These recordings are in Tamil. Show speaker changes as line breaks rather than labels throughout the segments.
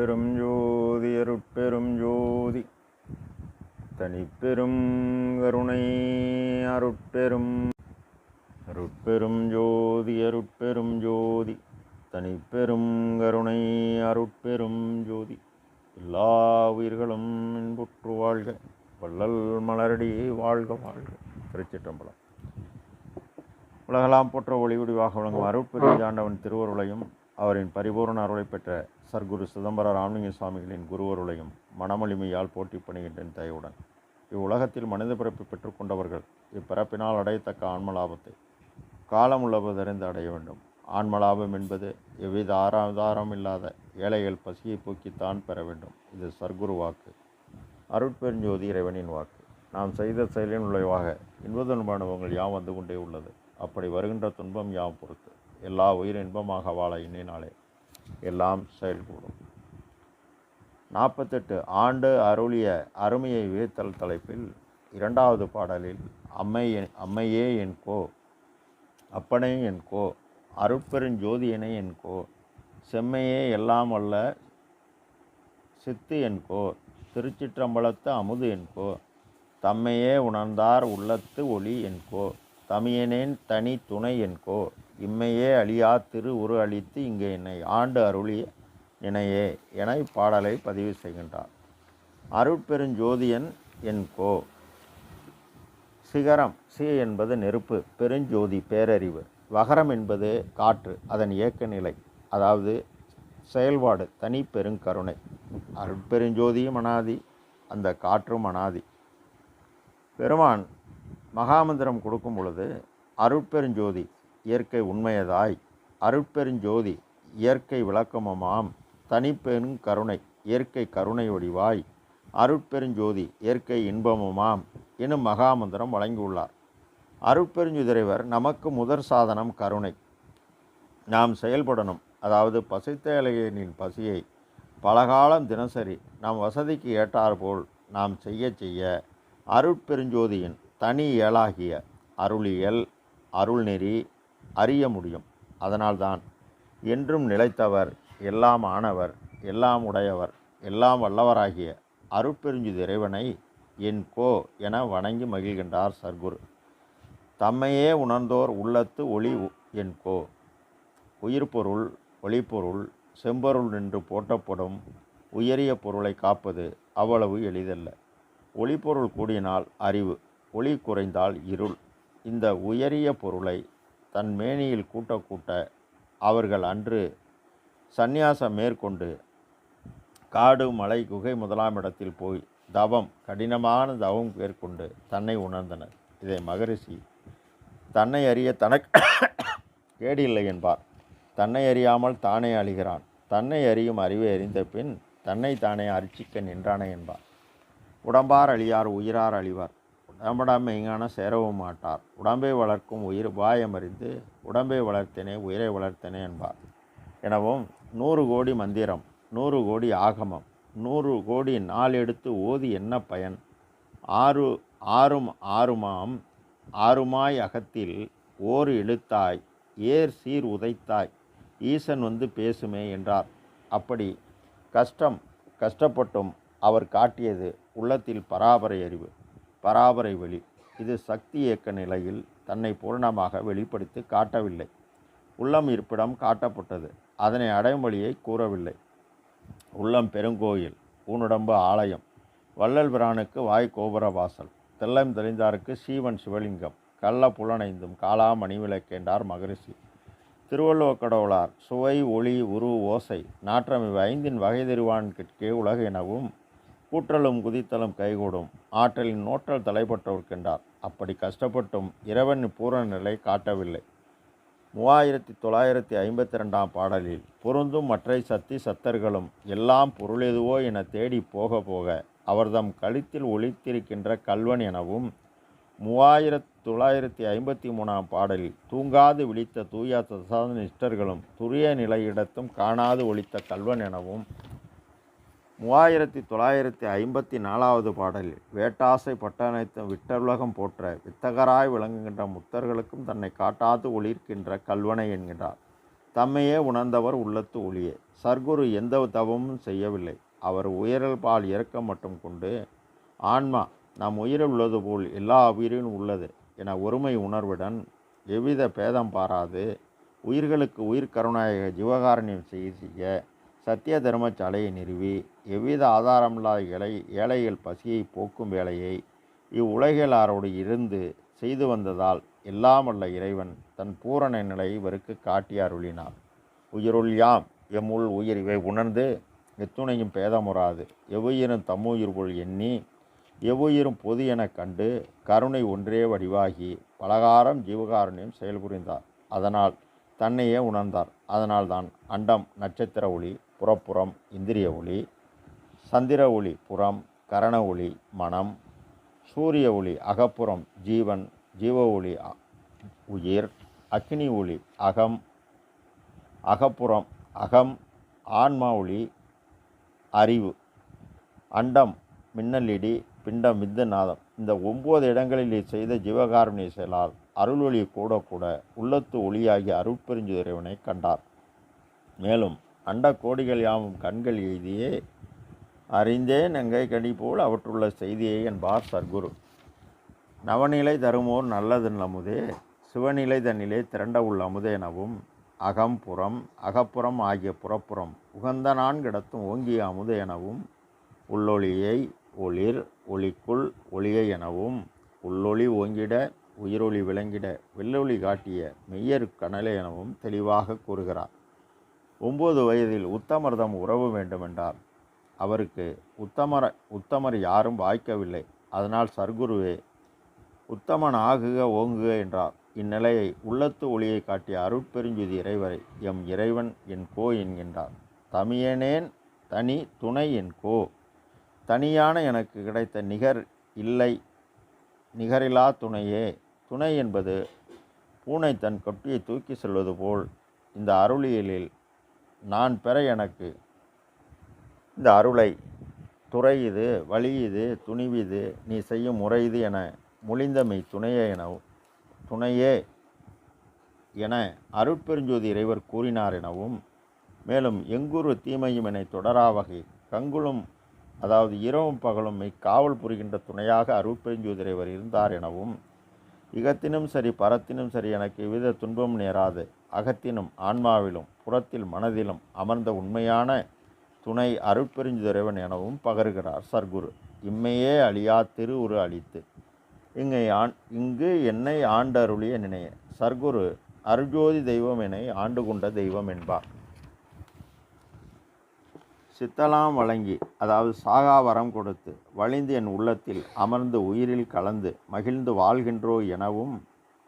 அருட்பெரும் ஜோதி அருட்பெரும் ஜோதி. தனிப்பெரும் கருணை அருட்பெரும் அருட்பெரும் ஜோதி அருட்பெரும் ஜோதி. தனிப்பெரும் கருணை அருட்பெரும் ஜோதி. எல்லா உயிர்களும் இன்புற்று வாழ்க வள்ளல் மலரடி வாழ்க வாழ்க. திருச்சிற்றம்பலம். உலகெல்லாம் போற்ற ஒளி வடிவாக விளங்கும் அருட்பெருஞ்சாண்டவன் திருவருளையும் அவரின் பரிபூர்ண அருளை பெற்ற சர்க்குரு சிதம்பர ராமலிங்க சுவாமிகளின் குருவருளையும் மனமொழிமையால் போட்டி பணிகின்றேன் தயவுடன். இவ்வுலகத்தில் மனித பிறப்பு பெற்றுக்கொண்டவர்கள் இப்பிறப்பினால் அடையத்தக்க ஆன்மலாபத்தை காலம் உள்ளவதறிந்து அடைய வேண்டும். ஆன்மலாபம் என்பது எவ்வித ஆதாரம் இல்லாத ஏழைகள் பசியை போக்கித்தான் பெற வேண்டும். இது சர்க்குரு வாக்கு. அருட்பெருஞ்சோதி இறைவனின் வாக்கு. நாம் செய்த செயலின் விளைவாக இன்ப அனுபவங்கள் யாம் வந்து கொண்டே உள்ளது. அப்படி வருகின்ற துன்பம் யாம் பொறுத்து. எல்லா உயிர் இன்பமாக வாழ எண்ணினாலே எல்லாம் செயல்கூடும். நாற்பத்தெட்டு ஆண்டு அருளிய அருமையை வீழ்த்தல் தலைப்பில் இரண்டாவது பாடலில் அம்மை என் அம்மையே என் கோ அப்பனே என் கோ அருட்பெருஞ்சோதியனே என் கோ செம்மையே எல்லாம் அல்ல சித்து என் கோ திருச்சிற்றம்பலத்து அமுது என்கோ தம்மையே உணர்ந்தார் உள்ளத்து ஒளி என்கோ தமியனேன் தனி துணை என்கோ இம்மையே அழியா திரு உரு அழித்து இங்கே என்னை ஆண்டு அருளிய இணையே என இப்பாடலை பதிவு செய்கின்றார். அருட்பெருஞ்சோதியன் என்கோ சிகரம் சி என்பது நெருப்பு பெருஞ்சோதி பேரறிவு. வகரம் என்பது காற்று அதன் இயக்க நிலை அதாவது செயல்பாடு தனி பெருங்கருணை. அருட்பெருஞ்சோதியும் அனாதி அந்த காற்றும் அனாதி. பெருமான் மகாமந்திரம் கொடுக்கும் பொழுது அருட்பெருஞ்சோதி இயற்கை உண்மையதாய். அருட்பெருஞ்சோதி இயற்கை விளக்கமுமாம். தனிப்பெரும் கருணை இயற்கை கருணை ஒடிவாய் அருட்பெருஞ்சோதி இயற்கை இன்பமுமாம். எனும் மகாமந்திரம் வழங்கியுள்ளார். அருட்பெருஞ்சுதிரைவர் நமக்கு முதற் சாதனம் கருணை. நாம் செயல்படணும். அதாவது பசித்த இலையனின் பசியை பலகாலம் தினசரி நம் வசதிக்கு ஏற்றாற்போல் நாம் செய்ய செய்ய அருட்பெருஞ்சோதியின் தனி இயலாகிய அருளியல் அருள்நெறி அறிய முடியும். அதனால்தான் என்றும் நிலைத்தவர் எல்லாம் ஆனவர் எல்லாம் உடையவர் எல்லாம் வல்லவராகிய அருட்பெருஞ்சு இறைவனை என் கோ என வணங்கி மகிழ்கின்றார் சர்க்குரு. தம்மையே உணர்ந்தோர் உள்ளத்து ஒளி என் கோ. உயிர்பொருள் ஒளிப்பொருள் செம்பொருள் நின்று போற்றப்படும் உயரிய பொருளை காப்பது அவ்வளவு எளிதல்ல. ஒளிப்பொருள் கூடினால் அறிவு ஒளி குறைந்தால் இருள். இந்த உயரிய பொருளை தன் மேனியில் கூட்ட கூட்ட அவர்கள் அன்று சந்நியாசம் மேற்கொண்டு காடு மலை குகை முதலாம் இடத்தில் போய் தவம் கடினமான தவம் மேற்கொண்டு தன்னை உணர்ந்தனர். இதை மகரிஷி தன்னை அறிய தனக்கு கேடில்லை என்பார். தன்னை அறியாமல் தானே அழிகிறான். தன்னை அறியும் அறிவை அறிந்த பின் தன்னை தானே அர்ச்சிக்க நின்றானே என்பார். உடம்பார் அழியார் உயிரார் அழிவார். உடம்படாம் சேரவும் மாட்டார். உடம்பை வளர்க்கும் உயிர் பாயமறிந்து உடம்பை வளர்த்தனே உயிரை வளர்த்தனே என்பார். எனவும் நூறு கோடி மந்திரம் நூறு கோடி ஆகமம் நூறு கோடி நாள் எடுத்து ஓதி என்ன பயன்? ஆறு ஆறும் ஆறுமாம் ஆறுமாய் அகத்தில் ஓர் எழுத்தாய் ஏர் சீர் உதைத்தாய் ஈசன் வந்து பேசுமே என்றார். அப்படி கஷ்டம் கஷ்டப்பட்டும் அவர் காட்டியது உள்ளத்தில் பராபர அறிவு. பராபரை வெளி. இது சக்தி இயக்க நிலையில் தன்னை பூர்ணமாக வெளிப்படுத்தி காட்டவில்லை. உள்ளம் இருப்பிடம் காட்டப்பட்டது. அதனை அடையும் வழியை கூறவில்லை. உள்ளம் பெருங்கோயில் ஊனுடம்பு ஆலயம் வள்ளல் பிரானுக்கு வாய் கோபுர வாசல் தெல்லம் தெளிந்தாருக்கு சீவன் சிவலிங்கம் கள்ள புலனைந்தும் காலா மணிவிளக்கேண்டார் மகரிஷி. திருவள்ளுவ கடவுளார் சுவை ஒளி உரு ஓசை நாற்றம் இவை ஐந்தின் வகை தெரிவான்கிற்கே உலக எனவும் கூற்றலும் குதித்தலும் கைகூடும். ஆற்றலின் நோற்றல் தலைப்பட்டவர்க்கென்றார் அப்படி கஷ்டப்பட்டும் இறைவன் பூரண நிலை காட்டவில்லை. மூவாயிரத்தி தொள்ளாயிரத்தி ஐம்பத்தி ரெண்டாம் பாடலில் பொருந்தும் மற்றை சத்தி சத்தர்களும் எல்லாம் பொருளெதுவோ என தேடி போக போக அவர்தம் கழுத்தில் ஒழித்திருக்கின்ற கல்வன் எனவும் மூவாயிரத்தி தொள்ளாயிரத்தி ஐம்பத்தி மூணாம் பாடலில் தூங்காது விழித்த தூய நிஷ்டர்களும் துரிய நிலையிடத்தும் காணாது ஒழித்த கல்வன் எனவும் மூவாயிரத்தி தொள்ளாயிரத்தி ஐம்பத்தி நாலாவது பாடலில் வேட்டாசை பட்டணத்தும் விட்டருலகம் போற்ற வித்தகராய் விளங்குகின்ற முத்தர்களுக்கும் தன்னை காட்டாது ஒளிர்க்கின்ற கல்வனை என்கிறார். தம்மையே உணர்ந்தவர் உள்ளத்து ஒளியே. சர்க்குரு எந்த தவமும் செய்யவில்லை. அவர் உயிரல் பால் இறக்கம் மட்டும் கொண்டு ஆன்மா நம் உயிரில் உள்ளது போல் எல்லா உயிரிலும் உள்ளது என ஒருமை உணர்வுடன் எவ்வித பேதம் பாராது. உயிர்களுக்கு உயிர் கருணாயக ஜீவகாரணியம் செய்ய செய்ய சத்திய தர்மசாலையை நிறுவி எவ்வித ஆதாரமில்லாத ஏழை ஏழைகள் பசியை போக்கும் வேலையை இவ்வுலகிலாரோடு இருந்து செய்து வந்ததால் எல்லாமல்ல இறைவன் தன் பூரண நிலையை இவருக்கு காட்டி அருளினார். உயிருள் யாம் எம்முள் உயிர் இவை உணர்ந்து எத்துணையும் பேதமுறாது எவ்வுயிரும் தம்முயிர் போல் எண்ணி எவ்வுயிரும் பொது எனக் கண்டு கருணை ஒன்றே வடிவாகி பலகாரம் ஜீவகாருண்யம் செயல்புரிந்தார். அதனால் தன்னையே உணர்ந்தார். அதனால்தான் அண்டம் நட்சத்திர ஒளி புறப்புறம் இந்திரிய ஒளி சந்திர ஒளி புறம் கரண ஒளி மனம் சூரிய ஒளி அகப்புறம் ஜீவன் ஜீவ ஒளி உயிர் அக்னி ஒளி அகம் அகப்புறம் அகம் ஆன்மா ஒளி அறிவு அண்டம் மின்னலிடி பிண்டம் விந்து நாதம். இந்த ஒம்பது இடங்களில் செய்த ஜீவகாருண்ய செயலால் அருள்வொளி கூட கூட உள்ளத்து ஒளியாகிய அருட்பெருஞ்சு இறைவனை கண்டார். மேலும் அண்ட கோடிகள் யாவும் கண்கள் எய்தியே. அறிந்தேன் நங்கை கனி போல் அவற்றுள்ள செய்தியை என்பார் சர்க்குரு. நவநிலை தருமோர் நல்லது அமுதே சிவநிலை தன்னிலே திரண்ட உள்ள அமுதே எனவும் அகம் புறம் அகப்புறம் ஆகிய புறப்புறம் உகந்த நான் கிடத்தும் ஓங்கிய அமுதே எனவும் உள்ளொளியை ஒளிர் ஒளிக்குள் ஒளியை எனவும் உள்ளொளி ஓங்கிட உயிரொளி விளங்கிட வெள்ளொளி காட்டிய மெய்யரு கனலே எனவும் தெளிவாக கூறுகிறார். ஒம்பது வயதில் உத்தமர்தம் உறவு வேண்டுமென்றார். அவருக்கு உத்தமர உத்தமர் யாரும் வாய்க்கவில்லை. அதனால் சர்க்குருவே உத்தமன் ஆகுக ஓங்குக என்றார். இந்நிலையை உள்ளத்து ஒளியை காட்டிய அருட்பெருஞ்சுதி இறைவரை எம் இறைவன் என் கோ என்கின்றார். தமியனேன் தனி துணை என் கோ. தனியான எனக்கு கிடைத்த நிகர் இல்லை நிகரிலா துணையே. துணை என்பது பூனை தன் கொட்டியை தூக்கி செல்வது போல் இந்த அருளியலில் நான் பெற எனக்கு. இந்த அருளை துறை இது வழி இது துணிவிது நீ செய்யும் முறை இது என முழிந்தமை துணையே என துணையே என அருட்பெருஞ்சோதி இறைவர் கூறினார் எனவும் மேலும் எங்குரு தீமையும் என தொடரா வகை கங்குளும் அதாவது இரவும் பகலும் மெய் காவல் புரிகின்ற துணையாக அருட்பெருஞ்சோதி இறைவர் இருந்தார் எனவும் இகத்தினும் சரி பரத்தினும் சரி எனக்கு எவ்வித துன்பம் நேராது. அகத்தினும் ஆன்மாவிலும் புறத்தில் மனதிலும் அமர்ந்த உண்மையான துணை அருட்பெருஞ்சுதிறைவன் எனவும் பகருகிறார் சர்க்குரு. இம்மையே அழியா திருவுரு அழித்து. இங்கே ஆண் இங்கு என்னை ஆண்டருளிய நினைய. சர்க்குரு அருஜோதி தெய்வம் என ஆண்டு கொண்ட தெய்வம் என்பார். சித்தலாம் வழங்கி அதாவது சாகா வரம் கொடுத்து வழிந்து என் உள்ளத்தில் அமர்ந்து உயிரில் கலந்து மகிழ்ந்து வாழ்கின்றோ எனவும்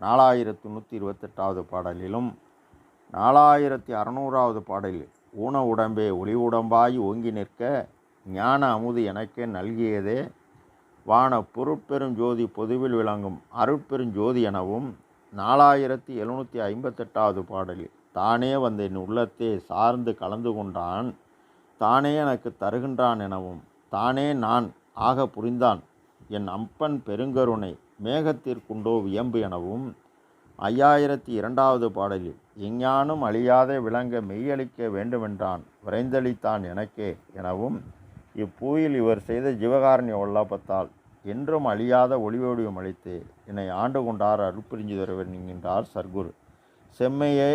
நாலாயிரத்து நூற்றி இருபத்தெட்டாவது பாடலிலும் நாலாயிரத்தி அறநூறாவது பாடலில் ஊன உடம்பே ஒளி உடம்பாய் ஓங்கி நிற்க ஞான அமுது எனக்கே நல்கியதே. வான பொருட்பெரும் ஜோதி பொதுவில் விளங்கும் அருட்பெரும் ஜோதி எனவும் நாலாயிரத்தி எழுநூற்றி ஐம்பத்தெட்டாவது பாடலில் தானே வந்த என் உள்ளத்தை சார்ந்து கலந்து கொண்டான். தானே எனக்கு தருகின்றான் எனவும் தானே நான் ஆக புரிந்தான். என் அப்பன் பெருங்கருணை மேகத்திற்குண்டோ வியம்பு எனவும் ஐயாயிரத்தி இரண்டாவது பாடலில் எஞ்ஞானும் அழியாத விளங்க மெய்யளிக்க வேண்டுமென்றான் விரைந்தளித்தான் எனக்கே எனவும் இப்பூயில் இவர் செய்த ஜீவகாரண்ய வல்லபத்தால் என்றும் அழியாத ஒளிவடிவம் அளித்து என்னை ஆண்டு கொண்டார் அருட்புரிஞ்சுதரவர் என்கின்றார் சர்க்குரு. செம்மையே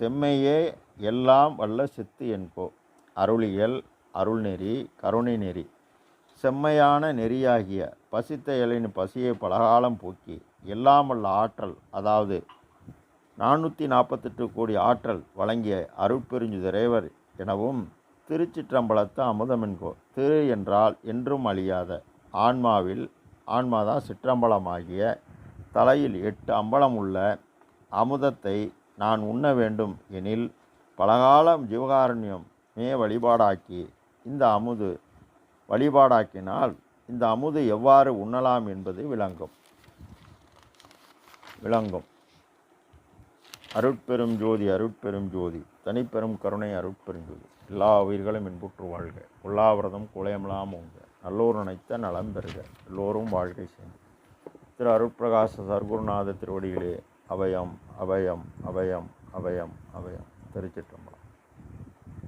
செம்மையே எல்லாம் வல்ல சித்து என்கோ அருளியல் அருள்நெறி கருணை நெறி. செம்மையான நெறியாகிய பசித்த இலையின் பசியை பலகாலம் போக்கி எல்லாமல்ல ஆற்றல் அதாவது நானூற்றி நாற்பத்தெட்டு கோடி ஆற்றல் வழங்கிய அருட்பெருஞ்சு இறைவர் எனவும் திருச்சிற்றம்பலத்து அமுதமென்கோ திரு என்றால் என்றும் அழியாத ஆன்மாவில் ஆன்மாதான் சிற்றம்பலமாகிய தலையில் எட்டு அம்பலம் உள்ள அமுதத்தை நான் உண்ண வேண்டும் எனில் பலகாலம் ஜீவகாரண்யம் மே வழிபாடாக்கி இந்த அமுது வழிபாடாக்கினால் இந்த அமுது எவ்வாறு உண்ணலாம் என்பது விளங்கும். விளங்கும். அருட்பெரும் ஜோதி அருட்பெரும் ஜோதி. தனிப்பெரும் கருணை அருட்பெரும் ஜோதி. எல்லா உயிர்களும் இன்புற்று வாழ்க. உல்லாவிரதம் குலையமலாம் உங்க நல்லோர் நினைத்த நலம் பெறுக. எல்லோரும் வாழ்க்கை சேர்ந்து திரு அருட்பிரகாச சர்க்குருநாத திருவடிகளே அவயம் அவயம் அவயம் அவயம் அவயம் திருச்சிற்றம்பலம்.